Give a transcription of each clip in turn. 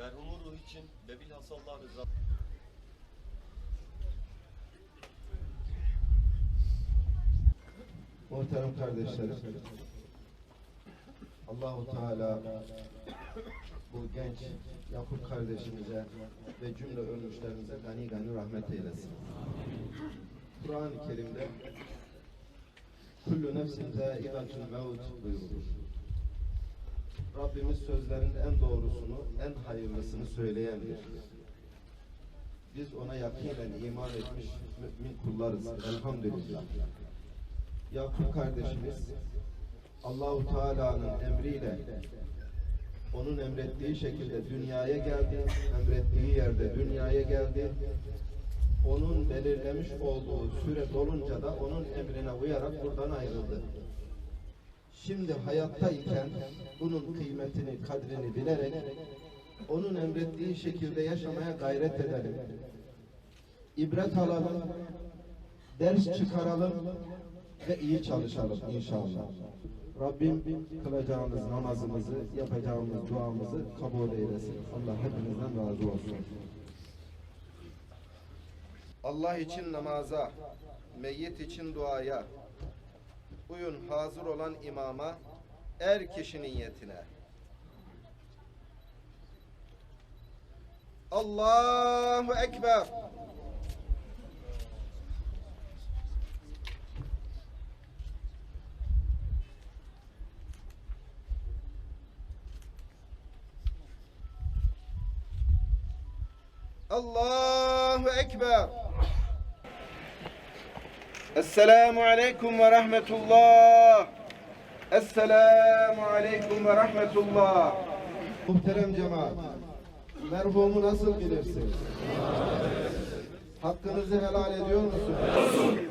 merhumun ruhu için ve bilhassa Allah rızası Muhterem kardeşlerim, Allahu Teala bu genç Yakup kardeşimize ve cümle ölmüşlerimize gani gani rahmet eylesin. Kur'an-ı Kerim'de Kullu nefsin zâigatül mevt buyurulur. Rabbimiz sözlerin en doğrusunu, en hayırlısını söyleyendir. Biz ona yakinen iman etmiş mümin kullarız. Elhamdülillah. Yakup kardeşimiz Allahu Teala'nın emriyle onun emrettiği şekilde dünyaya geldi. Emrettiği yerde dünyaya geldi. Onun belirlemiş olduğu süre dolunca da onun emrine uyarak buradan ayrıldı. Şimdi hayattayken bunun kıymetini, kadrini bilerek onun emrettiği şekilde yaşamaya gayret edelim. İbret alalım, ders çıkaralım ve iyi çalışalım inşallah. Rabbim kılacağımız namazımızı, yapacağımız duamızı kabul eylesin. Allah hepinizden razı olsun. Allah için namaza, meyyit için duaya, uyun hazır olan imama, er kişi niyetine. Allahu Ekber. Allahu Ekber. Esselamu Aleyküm ve Rahmetullah. Esselamu Aleyküm ve Rahmetullah. Muhterem cemaat, merhumu nasıl bilirsiniz? Hakkınızı helal ediyor musunuz?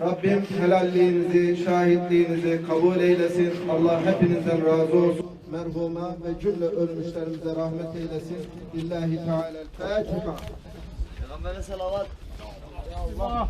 Rabbim helalliğinizi, şahitliğinizi kabul eylesin. Allah hepinizden razı olsun. Merhuma ve cümle ölmüşlerimize rahmet eylesin. Lillahi Teala. Fatiha. Peygamber'e selavat. Allah